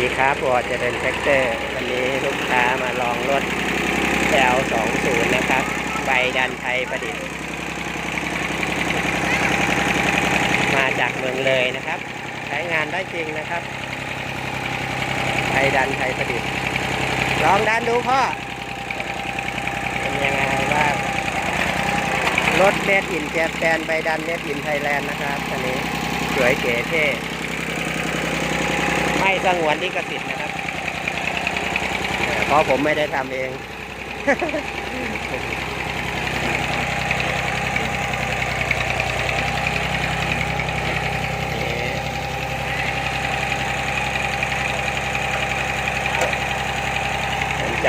ดีครับวอร์เจริญแท็กเตอร์ วันนี้ลูกค้ามาลองรถ L20 นย์นะครับ ใบดันไทยประดิษฐ์ มาจากเมืองเลยนะครับ ใช้งานได้จริงนะครับ ใบดันไทยประดิษฐ์ ลองดันดูพ่อ เป็นยังไงบ้างรถเมดอินแจแปนใบดันเมดอินไทยแลนด์นะครับคันนี้สวยเก๋เท่ สงวนลิขสิทธิ์นะครับเอ่อเพราะผมไม่ได้ทำเองสนใจ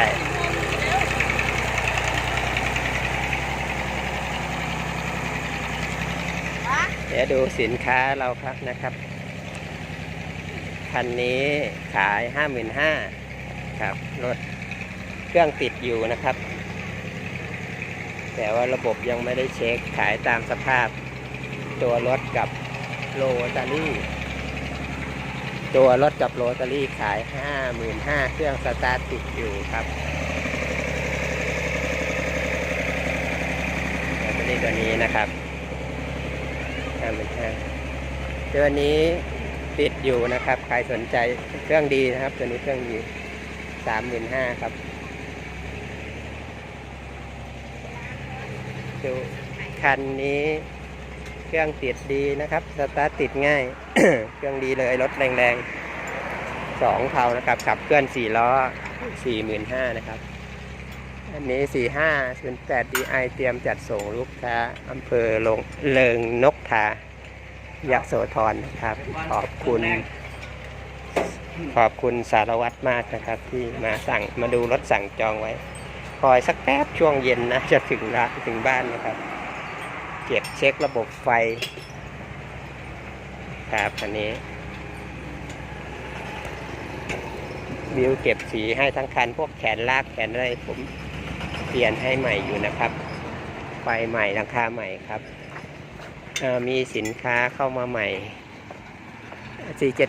เดี๋ยวดูสินค้าเราครับนะครับ คันนี้ขายห้าหมื่นห้าครับ รถเครื่องติดอยู่นะครับ แต่ว่าระบบยังไม่ได้เช็คขายตามสภาพ ตัวรถกับโรตารี่ ตัวรถกับโรตารี่ขายห้าหมื่นห้าเครื่องสตาร์ทติดอยู่ครับโรตารี่ตัวนี้นะครับห้าหมื่นห้าตัวนี้ ติดอยู่นะครับ ใครสนใจเครื่องดีนะครับ ตัวนี้เครื่องดีสามหมื่นห้าครับดูคันนี้เครื่องติดดีนะครับ สตาร์ทติดง่าย เครื่องดีเลยรถแรงๆสองเผานะครับ ขับเคลื่อนสี่ล้อสี่หมื่นห้านะครับ อันนี้สี่ห้าศูนย์แปดดีไอเตรียมจัดส่งลูกค้าอำเภอลงเลิงนกทา ยะโสธรนะครับ ขอบคุณ ขอบคุณสารวัตรมากนะครับ ที่มาสั่งมาดูรถสั่งจองไว้คอยสักแป๊บช่วงเย็นนะจะถึงร้านถึงบ้านนะครับ เก็บเช็คระบบไฟ ครับอันนี้วิวเก็บสีให้ทั้งคัน พวกแขนลากแขนอะไรผมเปลี่ยนให้ใหม่อยู่นะครับ ไฟใหม่ราคาใหม่ครับ มีสินค้าเข้ามาใหม่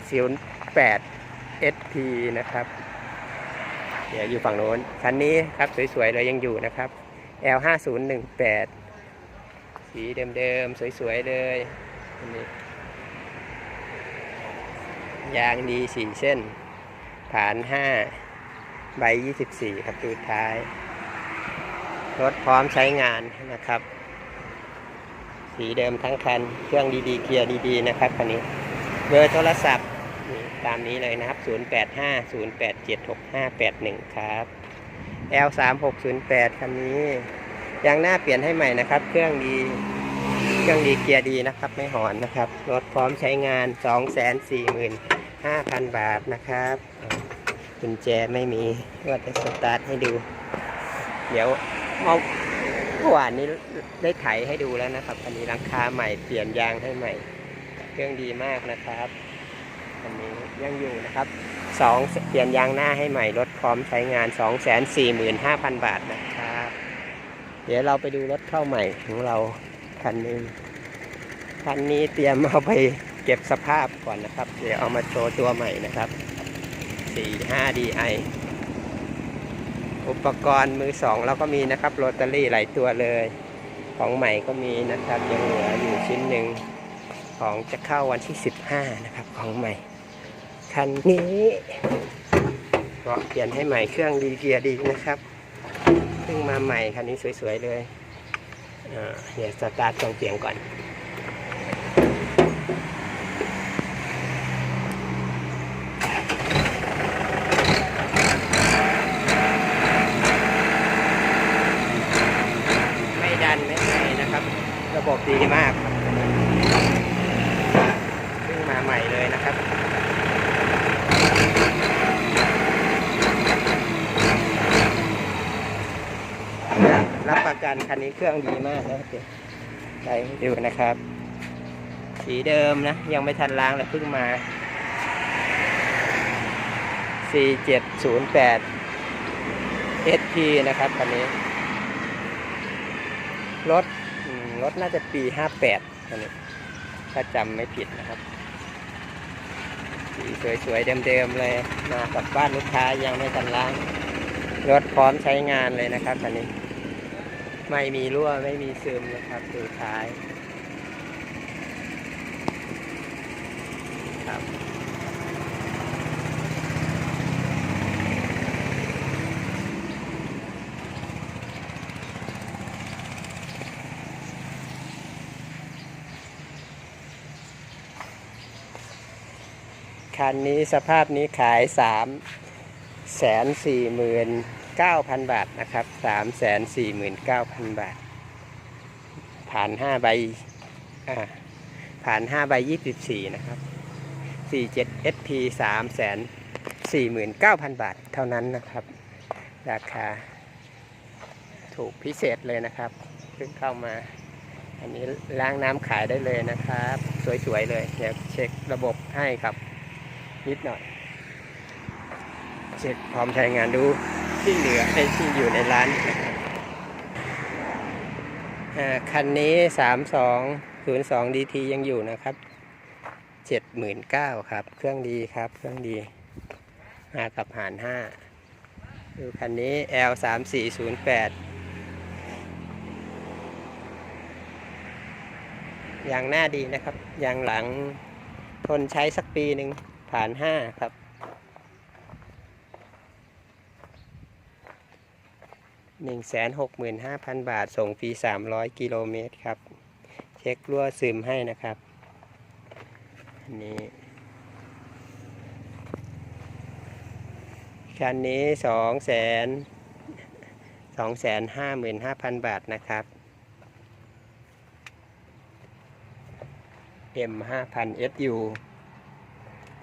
4708 SP นะครับ เดี๋ยวอยู่ฝั่งโน้น คันนี้ครับสวยๆเลยยังอยู่นะครับ L5018 สีเดิมๆ สวยๆ เลยนนี้ยางดีสี่เส้น ฐาน5ใบ24ครับตูท้าย รถพร้อมใช้งานนะครับ สีเดิมทั้งคัน เครื่องดีๆเกียร์ดีๆ นะครับคันนี้ เบอร์โทรศัพท์ตามนี้เลยนะครับ 0850876581 ครับ L3608 คันนี้ยางหน้าเปลี่ยนให้ใหม่นะครับ เครื่องดี เครื่องดีเกียร์ดีนะครับ ไม่หอนนะครับ รถพร้อมใช้งาน 245,000 บาทนะครับกุญแจไม่มีว่าจะสตาร์ทให้ดู เดี๋ยวเอา เมื่อวานนี้ได้ไถให้ดูแล้วนะครับ อันนี้หลังคาใหม่เปลี่ยนยางให้ใหม่ เครื่องดีมากนะครับ อันนี้ยังอยู่นะครับสองเปลี่ยนยางหน้าให้ใหม่รถพร้อมใช้งาน 245,000 บาทนะครับ เดี๋ยวเราไปดูรถเข้าใหม่ของเราคันหนึงคันนี้เตรียมเอาไปเก็บสภาพก่อนนะครับ เดี๋ยวเอามาโชว์ตัวใหม่นะครับ 45 DI อุปกรณ์มือสองเราก็มีนะครับโรตารี่หลายตัวเลย ของใหม่ก็มีนะครับยังเหลืออยู่ชิ้นหนึ่งของจะเข้าวันที่ 15 นะครับของใหม่ คันนี้ก็เปลี่ยนให้ใหม่เครื่องดีเกียร์ดีนะครับเพิ่งมาใหม่คันนี้สวยๆเลยเอ่อเดี๋ยวสตาร์ทเครื่องเสียงก่อน ไม่ดันไม่ไหนนะครับ ระบบดีมากครับเพิ่งมาใหม่เลยนะครับรับประกันคันนี้เครื่องดีมากนะเดี๋ยวใส่ให้ดูนะครับ สีเดิมนะ ยังไม่ทันล้างเลยเพิ่งมา 4708 SP นะครับคันนี้ รถอืม รถน่าจะปี58คันนี้ถ้าจำไม่ผิดนะครับสีสวยๆเดิมๆเลยมากับบ้านลูกค้ายังไม่ทันล้าง รถพร้อมใช้งานเลยนะครับคันนี้ ไม่มีรั่วไม่มีซึมนะครับดูท้ายครับ คันนี้สภาพนี้ขายสามแสนสี่หมื่นเก้าพันบาทนะครับสามแสนสี่หมื่นเก้าพันบาท ผ่านห้าใบผ่านห้าใบยี่สิบสี่นะครับสี่เจ็ด SP สามแสนสี่หมื่นเก้าพันบาทเท่านั้นนะครับ ราคาถูกพิเศษเลยนะครับเพิ่งเข้ามา อันนี้ล้างน้ำขายได้เลยนะครับ สวยๆเลย เดี๋ยวเช็คระบบให้ครับ นิดหน่อย เช็คพร้อมใช้งานดูที่เหลือไอ้ที่อยู่ในร้านอ่าคันนี้ 3202 DT ยังอยู่นะครับ 79,000 ครับ เครื่องดีครับ เครื่องดีมากับหาร 5 ดูคันนี้ L 3408 ยางหน้าดีนะครับ ยางหลังทนใช้สักปีหนึ่ง ฐานห้าครับ หนึ่งแสนหกหมื่นห้าพันบาท ส่งฟรีสามร้อยกิโลเมตรครับ เช็ครั่วซึมให้นะครับ อันนี้ คันนี้สองแสนสองแสนห้าหมื่นห้าพันบาทนะครับ M อ็มห้าพันเอ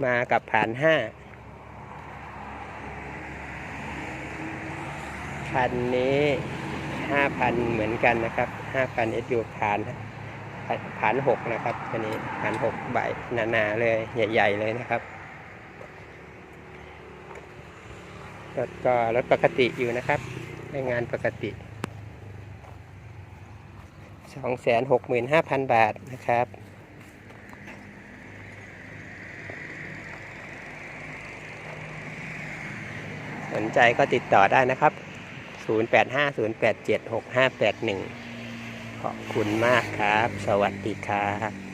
มากับผ่าน5คันนี้5,000เหมือนกันนะครับ5,000 SU ผ่านผ่าน6นะครับคันนี้ผ่าน6ใบหนาๆเลยใหญ่ ๆ เลยนะครับรถก็รถปกติอยู่นะครับใช้งานปกติ 265,000 บาทนะครับ นใจก็ติดต่อได้นะครับ 0850876581 ขอบคุณมากครับ สวัสดีครับ